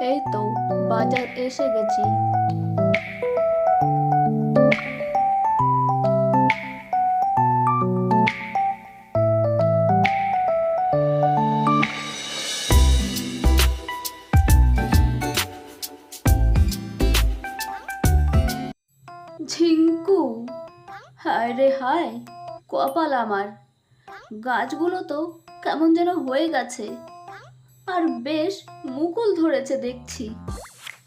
এই তো, বাজার এসে গেছি। ঝিঙ্কু, হায় রে হায়, কপাল আমার। গাছগুলো তো কেমন যেন হয়ে গেছে। আর বেশ মুকুল ধরেছে দেখছি।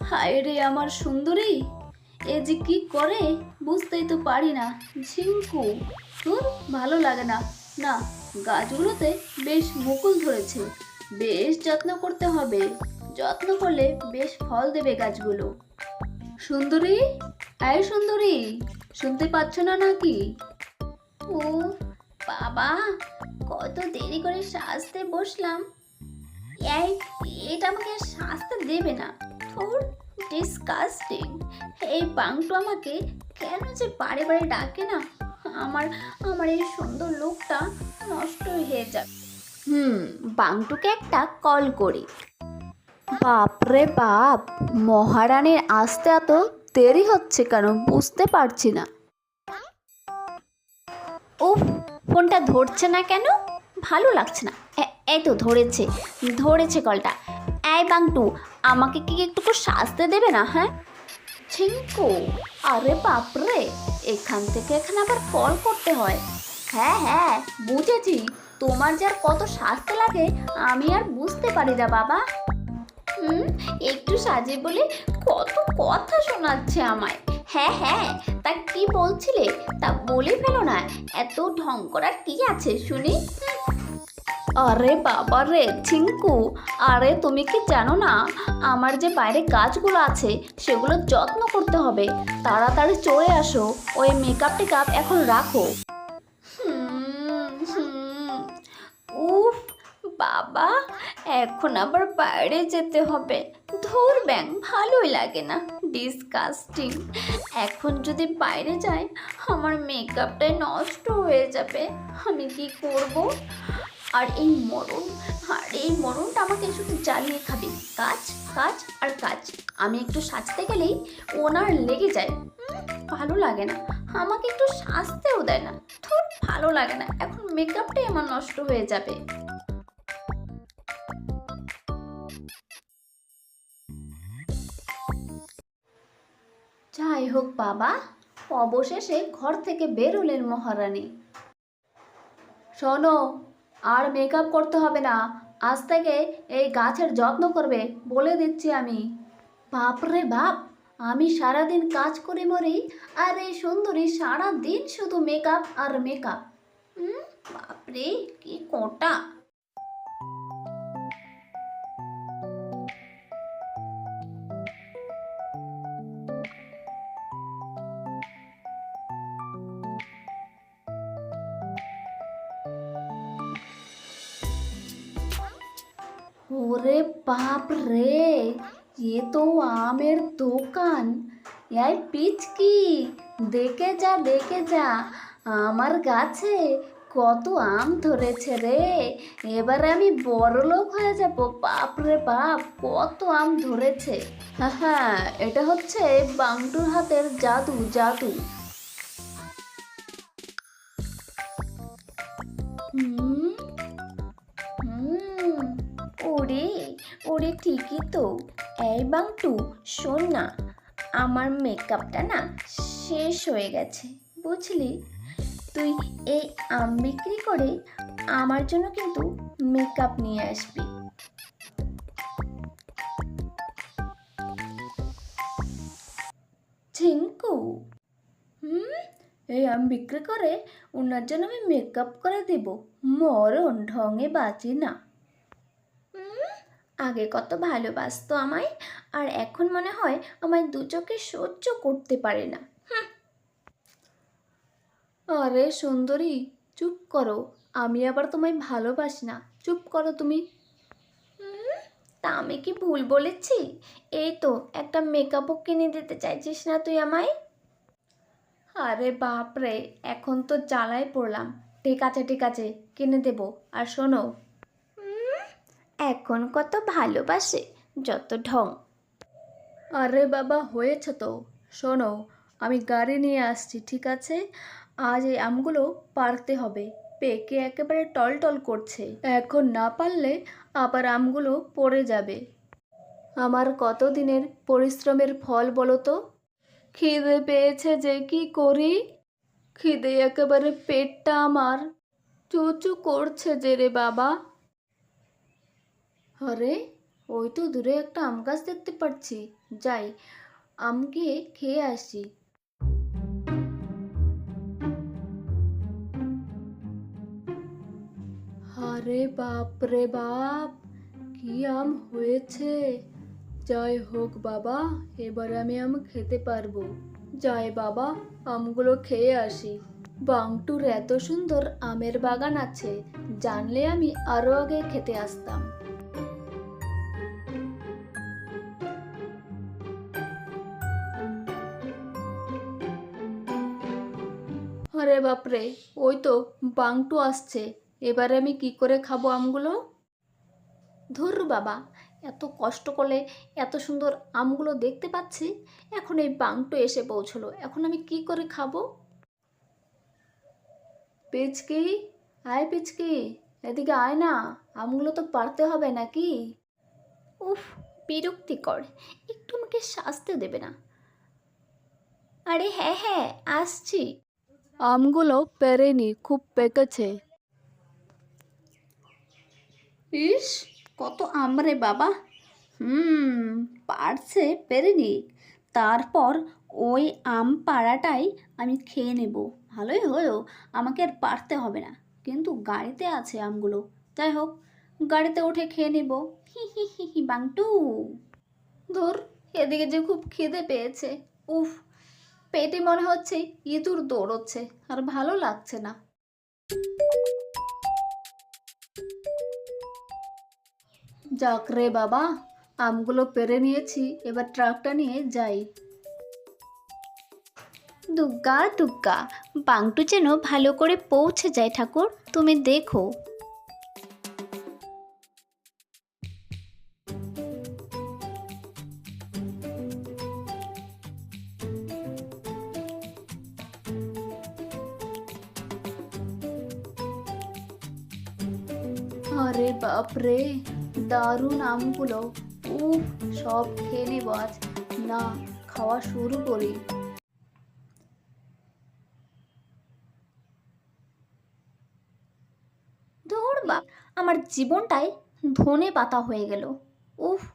হায় রে আমার সুন্দরী, এ যে কি করে বুঝতেই তো পারি না। ঝিঙ্কু তোর ভালো লাগে না। না, গাছগুলোতে বেশ মুকুল ধরেছে। বেশ যত্ন করতে হবে। যত্ন করলে বেশ ফল দেবে গাছগুলো। সুন্দরী? আয় সুন্দরী, শুনতে পাচ্ছ না নাকি? ও বাবা, কত দেরি করে সাজতে বসলাম। এটা আমাকে সাজতে দেবে না। থোর ডিসকাস্টিং এই বাংটু আমাকে কেন যে বারে বারে ডাকে না? আমার আমার এই সুন্দর লোকটা নষ্ট হয়ে যাবে হুম বাংটুকে একটা কল করি। বাপরে বাপ, মহারানীর আসতে এত দেরি হচ্ছে কেন? বুঝতে পারছি না। উফ, ফোনটা ধরছে না কেন? ভালো লাগছে না। এই তো ধরেছে ধরেছে কলটা। এই বাংটু, আমাকে কি একটু সাজতে দেবে না হ্যাঁ? ছিঙ্কু আরে বাপরে, এখান থেকে এখানে আবার কল করতে হয়। হ্যাঁ হ্যাঁ বুঝেছি, তোমার যে আর কত সাজতে লাগে, আমি আর বুঝতে পারি না, বাবা। হুম, একটু সাজে বলে, কত কথা শোনাচ্ছে আমায়। হ্যাঁ হ্যাঁ তা কি বলছিলে? তা বলে ফেলো না, এত ঢং করার কি আছে, শুনি। আরে বাবা রে ছিঙ্কু আরে, তুমি কি জানো না? আমার যে বাইরে গাছগুলো আছে, সেগুলো যত্ন করতে হবে। তাড়াতাড়ি চলে আসো, ওই মেকআপ টেকআপ এখন রাখো। উফ, বাবা, এখন আবার বাইরে যেতে হবে। ধুর ব্যাং, ভালোই লাগে না ডিসকাস্টিং এখন যদি বাইরে যাই, আমার মেকআপটাই নষ্ট হয়ে যাবে। আমি কি করব? আর এই মরণ, আর এই মরণটা আমাকে শুধু জ্বালিয়ে খাবে, কাজ কাজ আর কাজ। আমি একটু সাজতে গেলেই ওনার লেগে যায়। ভালো লাগে না। আমাকে একটু সাজতেও দেয় না। ধুর, ভালো লাগে না। এখন মেকআপটাই আমার নষ্ট হয়ে যাবে। যাই হোক বাবা, অবশেষে ঘর থেকে বেরোলেন মহারানী। শোনো আর মেকআপ করতে হবে না। আজ থেকে এই গাছের যত্ন করবে বলে দিচ্ছি আমি। বাপরে বাপ, আমি সারাদিন কাজ করে মরি আর এই সুন্দরী সারাদিন শুধু মেকআপ আর মেকআপ বাপরে, কি কোটা। ওরে বাপ রে, এ তো আমের দোকান। এই পিচকি, দেখে যা দেখে যা, আমার গাছে কত আম ধরেছে রে। এবারে আমি বড় লোক হয়ে যাব, বাপ রে বাপ, কত আম ধরেছে। হ্যাঁ হ্যাঁ এটা হচ্ছে বাংটুর হাতের জাদু জাদু। ঠিকই তো। এই বাংটু, শোন না, আমার মেকআপটা না শেষ হয়ে গেছে, বুঝলি? তুই এই আম বিক্রি করে আমার জন্য কিন্তু মেকআপ নিয়ে আসবি। ঝিঙ্কু, হুম? এই আম বিক্রি করে ওনার জন্য আমি মেকআপ করে দেব, মরণ ঢঙে বাঁচি না। আগে কত ভালোবাসতো আমায়, আর এখন মনে হয় আমায় দু চোখে সহ্য করতে পারে না। আরে সুন্দরী, চুপ করো। আমি আবার তোমায় ভালোবাসি না। চুপ করো তুমি। তা আমি কি ভুল বলেছি? এই তো, একটা মেকআপও কিনে দিতে চাইছিস না তুই আমায়? আরে বাপরে, এখন তো জ্বালায় পড়লাম। ঠিক আছে ঠিক আছে, কিনে দেবো। আর শোনো এখন কত ভালোবাসে, যত ঢং। আরে বাবা, হয়েছে তো। শোনো, আমি গাড়ি নিয়ে আসছি, ঠিক আছে? আজ এই আমগুলো পারতে হবে। পেকে একেবারে টলটল করছে। এখন না পারলে আবার আমগুলো পড়ে যাবে। আমার কত দিনের পরিশ্রমের ফল বলো তো? খিদে পেয়েছে যে কি করি? খিদে একেবারে পেটটা আমার। চুচু করছে যে রে বাবা। আরে, ওই তো দূরে একটা আম গাছ দেখতে পাচ্ছি। যাই, আম গিয়ে খেয়ে আসি। আরে বাপ রে বাপ, কি আম হয়েছে? জয় হোক বাবা, এবার আমি আম খেতে পারব। জয় বাবা, আমগুলো খেয়ে আসি। বাংটুর এত সুন্দর আমের বাগান আছে, জানলে আমি আরও আগে খেতে আসতাম। আরে বাপরে। ওই তো, বাংটু আসছে। এবারে আমি কি করে খাব আমগুলো? ধুর বাবা, এত কষ্ট করলে এত সুন্দর আমগুলো দেখতে পাচ্ছি? এখন এই বাংটু এসে পৌঁছলো। এখন আমি কি করে খাব? পিচকি, আয় পিচকি। এদিকে আয় না, আমগুলো তো পারতে হবে নাকি? উফ, বিরক্তিকর। একটু আমাকে শাস্তি দেবে না। আরে হ্যাঁ হ্যাঁ আসছি। আমগুলো পেরেনি খুব পেকেছে ইস কত আমরে বাবা হুম পারছে পেরেনি তারপর ওই আম পাড়াটাই আমি খেয়ে নেব ভালোই হলো আমাকে আর পারতে হবে না কিন্তু গাড়িতে আছে আমগুলো যাই হোক গাড়িতে উঠে খেয়ে নেব হি হি হি হি বাংটু। ধর এদিকে যে খুব খিদে পেয়েছে। উফ পেটে মনে হচ্ছে ইঁদুর দৌড়চ্ছে, আর ভালো লাগছে না। যাক রে বাবা, আমগুলো পেরে নিয়েছি, এবার ট্রাকটা নিয়ে যাই। দুগ্গা দুগ্গা, বাংটু যেন ভালো করে পৌঁছে যায় ঠাকুর, তুমি দেখো। আরে বাপ রে দারুণ আমগুলো। উফ, সব খেয়ে নেব আজ। না, খাওয়া শুরু করি। ধর বাপ আমার জীবনটাই ধনে পাতা হয়ে গেল। উফ,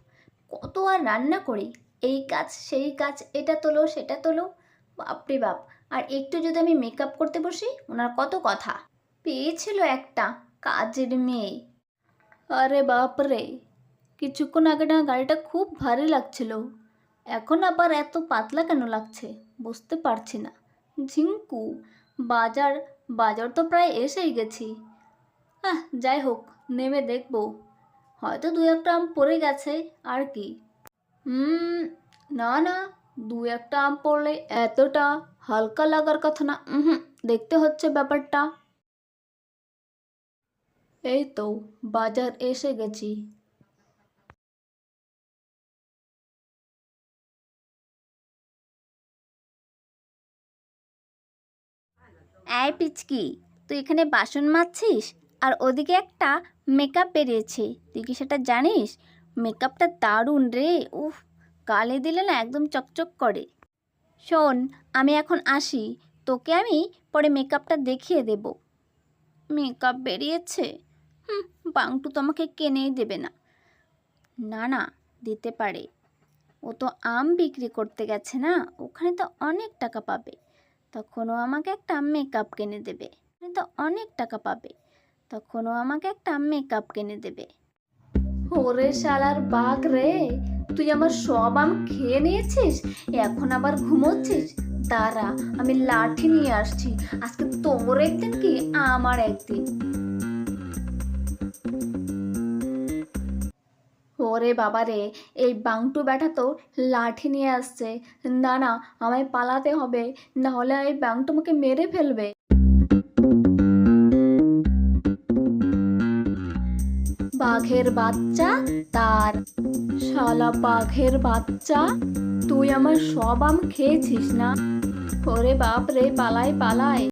কত আর রান্না করি। এই কাজ, সেই কাজ, এটা তোলো, সেটা তোলো। বাপরে বাপ, আর একটু যদি আমি মেকআপ করতে বসি, ওনার কত কথা। পেয়েছিল একটা কাজের মেয়ে। আরে বাপ রে কিছুক্ষণ আগে না গাড়িটা খুব ভারী লাগছিল। এখন আবার এত পাতলা কেন লাগছে? বুঝতে পারছি না। ঝিঙ্কু, বাজার বাজার তো প্রায় এসেই গেছি। আহ, যাই হোক, নেমে দেখব। হয়তো দু একটা আম পড়ে গেছে, আর কি। হুম না না, দু একটা আম পড়লে এতটা হালকা লাগার কথা না। দেখতে হচ্ছে ব্যাপারটা। এই তো, বাজার এসে গেছি। এই পিচকি, তুই এখানে বাসন মাজছিস? আর ওদিকে একটা মেকআপ বেরিয়েছে, তুই কি সেটা জানিস? মেকআপটা দারুণ রে, উফ, গালে দিলে না একদম চকচক করে। শোন, আমি এখন আসি, তোকে আমি পরে মেকআপটা দেখিয়ে দেব। মেকআপ বেরিয়েছে? হুম বাংটু তো আমাকে কিনেই দেবে না। না না, দিতে পারে। ও তো আম বিক্রি করতে গেছে না, ওখানে তো অনেক টাকা পাবে। তখন ও আমাকে একটা মেকআপ কিনে দেবে। ওখানে তো অনেক টাকা পাবে। তখন ও আমাকে একটা মেকআপ কিনে দেবে। ওরে শালার বাঘ রে, তুই আমার সব আম খেয়ে নিয়েছিস? এখন আবার ঘুমোচ্ছিস? দাঁড়া, আমি লাঠি নিয়ে আসছি। আজকে তোর একদিন কি আমার একদিন? ওরে বাবা রে এই বাংটু ব্যাটা তো লাঠি নিয়ে আসছে। না না, আমায় পালাতে হবে, না হলে এই বাংটু আমাকে মেরে ফেলবে। বাঘের বাচ্চা, তার শালা বাঘের বাচ্চা, তুই আমার সব আম খেয়েছিস না? ওরে বাপ রে পালাই পালাই।